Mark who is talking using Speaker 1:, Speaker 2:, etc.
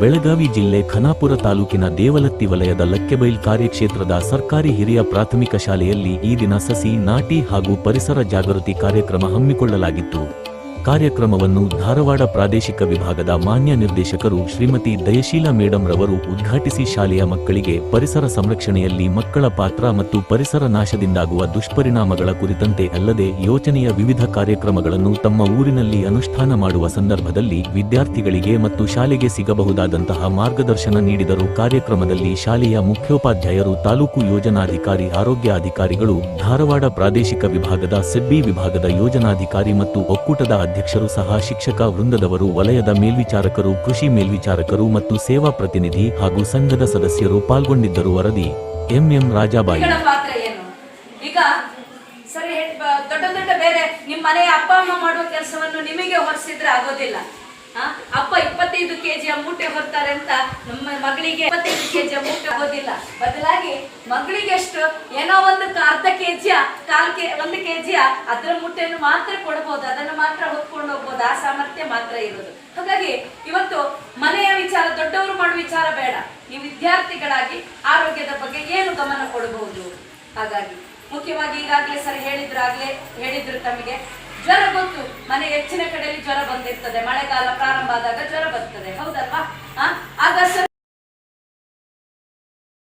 Speaker 1: ಬೆಳಗಾವಿ ಜಿಲ್ಲೆ ಖನಾಪುರ ತಾಲೂಕಿನ ದೇವಲತ್ತಿ ವಲಯದ ಲಕ್ಕೆಬೈಲ್ ಕಾರ್ಯಕ್ಷೇತ್ರದ ಸರ್ಕಾರಿ ಹಿರಿಯ ಪ್ರಾಥಮಿಕ ಶಾಲೆಯಲ್ಲಿ ಈ ದಿನ ಸಸಿ ನಾಟಿ ಹಾಗೂ ಪರಿಸರ ಜಾಗೃತಿ ಕಾರ್ಯಕ್ರಮ ಹಮ್ಮಿಕೊಳ್ಳಲಾಗಿತ್ತು. ಕಾರ್ಯಕ್ರಮವನ್ನು ಧಾರವಾಡ ಪ್ರಾದೇಶಿಕ ವಿಭಾಗದ ಮಾನ್ಯ ನಿರ್ದೇಶಕರು ಶ್ರೀಮತಿ ದಯಶೀಲ ಮೇಡಂ ರವರು ಉದ್ಘಾಟಿಸಿ ಶಾಲೆಯ ಮಕ್ಕಳಿಗೆ ಪರಿಸರ ಸಂರಕ್ಷಣೆಯಲ್ಲಿ ಮಕ್ಕಳ ಪಾತ್ರ ಮತ್ತು ಪರಿಸರ ನಾಶದಿಂದಾಗುವ ದುಷ್ಪರಿಣಾಮಗಳ ಕುರಿತಂತೆ ಅಲ್ಲದೆ ಯೋಜನೆಯ ವಿವಿಧ ಕಾರ್ಯಕ್ರಮಗಳನ್ನು ತಮ್ಮ ಊರಿನಲ್ಲಿ ಅನುಷ್ಠಾನ ಮಾಡುವ ಸಂದರ್ಭದಲ್ಲಿ ವಿದ್ಯಾರ್ಥಿಗಳಿಗೆ ಮತ್ತು ಶಾಲೆಗೆ ಸಿಗಬಹುದಾದಂತಹ ಮಾರ್ಗದರ್ಶನ ನೀಡಿದರು ಕಾರ್ಯಕ್ರಮದಲ್ಲಿ ಶಾಲೆಯ ಮುಖ್ಯೋಪಾಧ್ಯಾಯರು ತಾಲೂಕು ಯೋಜನಾಧಿಕಾರಿ, ಆರೋಗ್ಯ ಅಧಿಕಾರಿಗಳು, ಧಾರವಾಡ ಪ್ರಾದೇಶಿಕ ವಿಭಾಗದ ಸೆಬ್ಬಿ ವಿಭಾಗದ ಯೋಜನಾಧಿಕಾರಿ ಮತ್ತು ಒಕ್ಕೂಟದ ಅಧ್ಯಕ್ಷರು ಸಹ ಶಿಕ್ಷಕ ವೃಂದದವರು, ವಲಯದ ಮೇಲ್ವಿಚಾರಕರು, ಕೃಷಿ ಮೇಲ್ವಿಚಾರಕರು ಮತ್ತು ಸೇವಾ ಪ್ರತಿನಿಧಿ ಹಾಗೂ ಸಂಘದ ಸದಸ್ಯರು ಪಾಲ್ಗೊಂಡಿದ್ದರು ವರದಿ. ಎಂಎಂ ರಾಜಾಬಾಯಿ.
Speaker 2: ದೊಡ್ಡ ದೊಡ್ಡ ಬೇರೆ ನಿಮ್ಮ ಮನೆಯ ಅಪ್ಪ, ಅಮ್ಮ ಮಾಡುವ ಕೆಲಸವನ್ನು ನಿಮಗೆ ಹೊರಿಸಿದ್ರೆ ಆಗೋದಿಲ್ಲ? ಅಪ್ಪ ಇಪ್ಪತ್ತೈದು ಕೆಜಿಯ ಮೂಟೆ ಹೊರ್ತಾರೆ ಅಂತ ನಮ್ಮ ಮಗಳಿಗೆ ಇಪ್ಪತ್ತೈದು ಕೆಜಿಯ ಮೂಟೆ ಆಗೋದಿಲ್ಲ. ಬದಲಾಗಿ ಮಗಳಿಗೆ ಎಷ್ಟು ಏನೋ ಒಂದು ಅರ್ಧ ಕೆಜಿಯ, ಕಾಲ್ ಕೆ, ಒಂದು ಕೆಜಿಯ ಅದರ ಮೂಟೆಯನ್ನು ಮಾತ್ರ ಕೊಡಬಹುದು. ಅದನ್ನು ಮಾತ್ರ ಹೋಗ್ಬೋದು ಆ ಸಾಮರ್ಥ್ಯ ಮಾತ್ರ ಇರೋದು. ಹಾಗಾಗಿ ಇವತ್ತು ಮನೆಯ ವಿಚಾರ, ದೊಡ್ಡವರು ಮಾಡುವ ವಿಚಾರ ಬೇಡ. ನೀವು ವಿದ್ಯಾರ್ಥಿಗಳಾಗಿ ಆರೋಗ್ಯದ ಬಗ್ಗೆ ಏನು ಗಮನ ಕೊಡಬಹುದು? ಹಾಗಾಗಿ ಮುಖ್ಯವಾಗಿ ಈಗಾಗಲೇ ಸರ್ ಹೇಳಿದ್ರಾಗ್ಲೇ ಹೇಳಿದ್ರು ತಮಗೆ. ಜ್ವರ ಗೊತ್ತು, ಮನೆ ಹೆಚ್ಚಿನ ಕಡೆಯಲ್ಲಿ ಜ್ವರ ಬಂದಿರ್ತದೆ. ಮಳೆಗಾಲ ಪ್ರಾರಂಭ ಆದಾಗ ಜ್ವರ ಬರ್ತದೆ